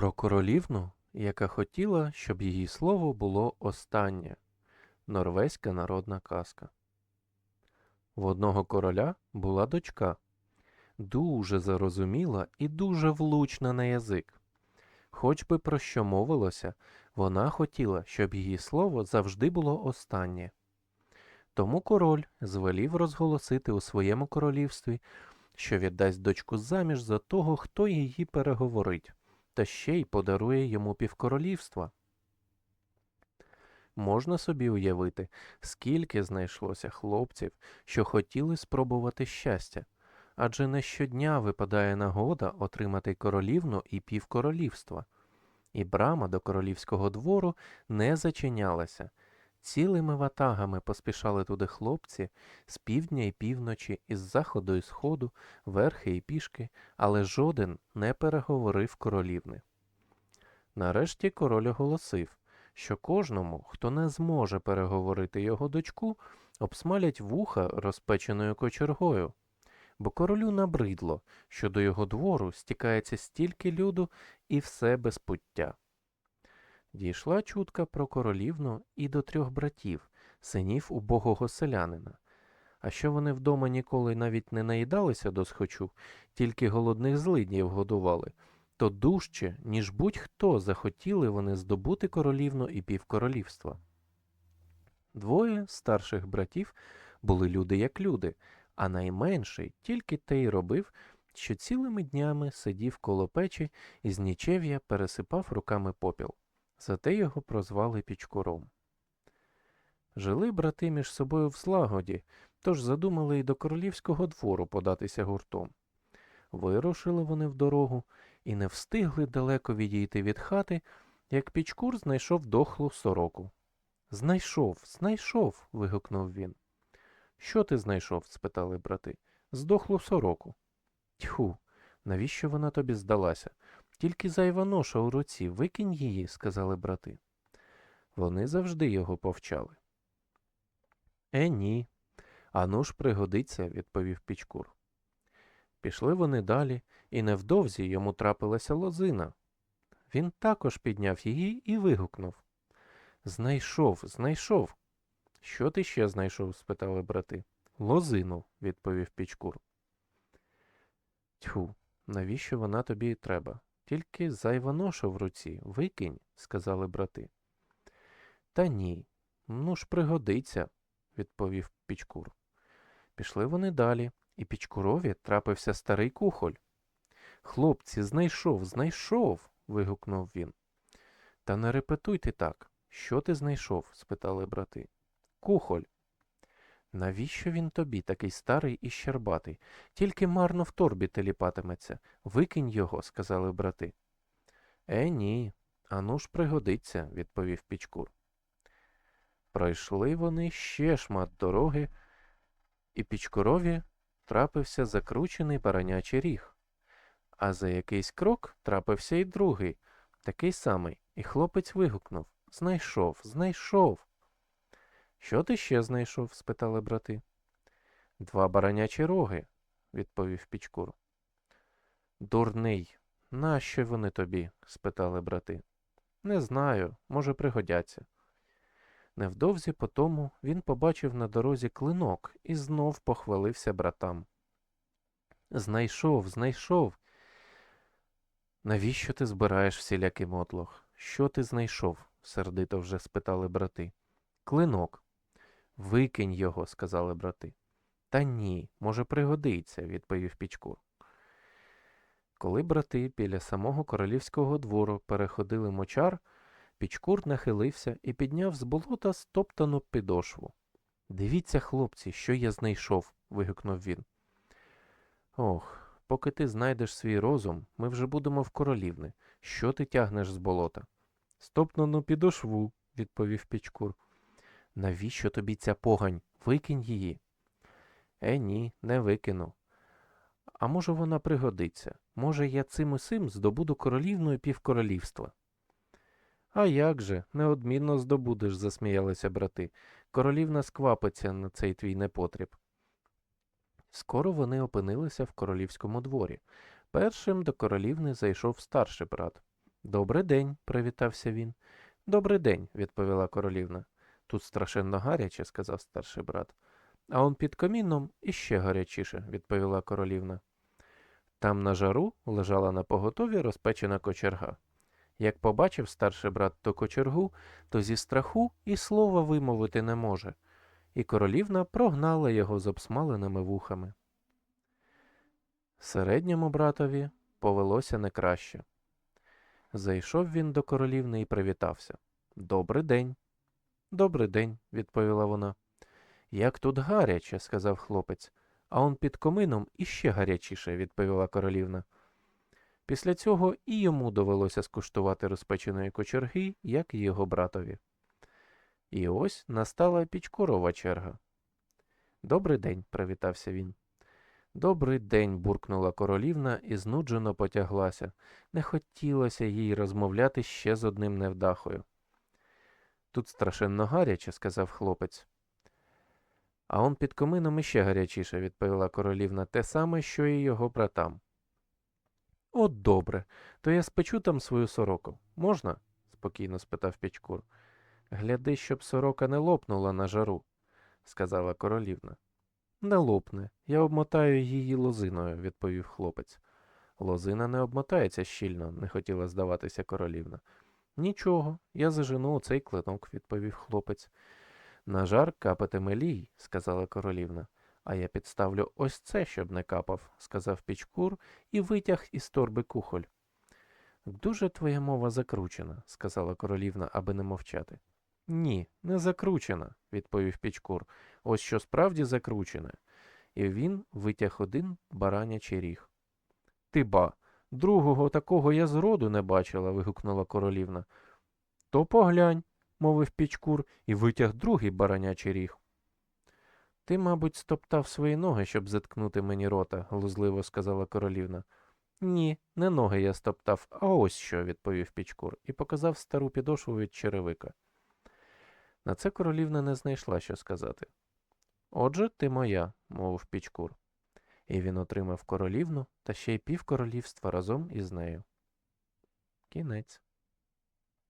Про королівну, яка хотіла, щоб її слово було останнє. Норвезька народна казка. В одного короля була дочка, дуже зарозуміла і дуже влучна на язик. Хоч би про що мовилося, вона хотіла, щоб її слово завжди було останнє. Тому король звелів розголосити у своєму королівстві, що віддасть дочку заміж за того, хто її переговорить, та ще й подарує йому півкоролівства. Можна собі уявити, скільки знайшлося хлопців, що хотіли спробувати щастя, адже не щодня випадає нагода отримати королівну і півкоролівства. І брама до королівського двору не зачинялася. Цілими ватагами поспішали туди хлопці з півдня і півночі, із заходу і сходу, верхи і пішки, але жоден не переговорив королівни. Нарешті король оголосив, що кожному, хто не зможе переговорити його дочку, обсмалять вуха розпеченою кочергою, бо королю набридло, що до його двору стікається стільки люду і все без пуття. Дійшла чутка про королівну і до трьох братів, синів убогого селянина. А що вони вдома ніколи навіть не наїдалися до схочу, тільки голодних злиднів годували, то дужче, ніж будь-хто захотіли вони здобути королівну і півкоролівства. Двоє старших братів були люди як люди, а найменший тільки те й робив, що цілими днями сидів коло печі і з нічев'я пересипав руками попіл. Зате його прозвали Пічкуром. Жили брати між собою в злагоді, тож задумали й до королівського двору податися гуртом. Вирушили вони в дорогу і не встигли далеко відійти від хати, як Пічкур знайшов дохлу сороку. Знайшов, знайшов. вигукнув він. Що ти знайшов? спитали брати. Здохлу сороку. Тьху, навіщо вона тобі здалася? Тільки зайва ноша у руці, викинь її, сказали брати. Вони завжди його повчали. Е, ні. Ану ж пригодиться, відповів Пічкур. Пішли вони далі, і невдовзі йому трапилася лозина. Він також підняв її і вигукнув. Знайшов, знайшов. Що ти ще знайшов? спитали брати. Лозину, відповів Пічкур. Тьху, навіщо вона тобі треба? Тільки зайва ноша в руці, викинь, сказали брати. Та ні, ну ж пригодиться, відповів Пічкур. Пішли вони далі, і Пічкурові трапився старий кухоль. Хлопці, знайшов, знайшов. вигукнув він. Та не репетуйте так. Що ти знайшов? спитали брати. Кухоль. Навіщо він тобі, такий старий і щербатий? Тільки марно в торбі теліпатиметься. Викинь його, сказали брати. Е, ні, ану ж пригодиться, відповів Пічкур. Пройшли вони ще шмат дороги, і Пічкурові трапився закручений баранячий ріг. А за якийсь крок трапився й другий, такий самий, і хлопець вигукнув Знайшов, знайшов. Що ти ще знайшов? спитали брати. Два баранячі роги, відповів Пічкур. Дурний, нащо вони тобі? спитали брати. Не знаю, може, пригодяться. Невдовзі по тому він побачив на дорозі клинок і знов похвалився братам. Знайшов, знайшов. Навіщо ти збираєш всілякий мотлох? Що ти знайшов? сердито вже спитали брати. Клинок. Викинь його, сказали брати. Та ні, може, пригодиться, відповів Пічкур. Коли брати біля самого королівського двору переходили мочар, Пічкур нахилився і підняв з болота стоптану підошву. Дивіться, хлопці, що я знайшов. вигукнув він. Ох, поки ти знайдеш свій розум, ми вже будемо в королівни. Що ти тягнеш з болота? Стоптану підошву, відповів Пічкур. Навіщо тобі ця погань? Викинь її. Е, ні, не викину. А може, вона пригодиться. Може, я цим усім здобуду королівну і півкоролівства. А як же, неодмінно здобудеш, засміялися брати. Королівна сквапиться на цей твій непотріб. Скоро вони опинилися в королівському дворі. Першим до королівни зайшов старший брат. Добрий день, привітався він. Добрий день, відповіла королівна. Тут страшенно гаряче, сказав старший брат. А он під коміном іще гарячіше, відповіла королівна. Там на жару лежала на поготові розпечена кочерга. Як побачив старший брат ту кочергу, то зі страху і слова вимовити не може, і королівна прогнала його з обсмаленими вухами. Середньому братові повелося не краще. Зайшов він до королівни і привітався. Добрий день. Добрий день, відповіла вона. Як тут гаряче, сказав хлопець, а он під комином іще гарячіше, відповіла королівна. Після цього і йому довелося скуштувати розпеченої кочерги, як і його братові. І ось настала Пічкурова черга. Добрий день, привітався він. Добрий день, буркнула королівна і знуджено потяглася. Не хотілося їй розмовляти ще з одним невдахою. Тут страшенно гаряче, сказав хлопець. А он під комином іще гарячіше, відповіла королівна, те саме, що і його братам. От добре, то я спечу там свою сороку. Можна? спокійно спитав Пічкур. Гляди, щоб сорока не лопнула на жару, сказала королівна. Не лопне, я обмотаю її лозиною, відповів хлопець. Лозина не обмотається щільно, не хотіла здаватися королівна. Нічого, я зажену оцей клинок, відповів хлопець. На жар капатиме лій, сказала королівна. А я підставлю ось це, щоб не капав, сказав Пічкур і витяг із торби кухоль. Дуже твоя мова закручена, сказала королівна, аби не мовчати. Ні, не закручена, відповів Пічкур. Ось що справді закручене. І він витяг один баранячий ріг. Ти ба, другого такого я зроду не бачила, вигукнула королівна. То поглянь, мовив Пічкур і витяг другий баранячий ріг. Ти, мабуть, стоптав свої ноги, щоб заткнути мені рота, глузливо сказала королівна. Ні, не ноги я стоптав, а ось що, відповів Пічкур і показав стару підошву від черевика. На це королівна не знайшла, що сказати. Отже, ти моя, мовив Пічкур. І він отримав королівну та ще й півкоролівства разом із нею. Кінець.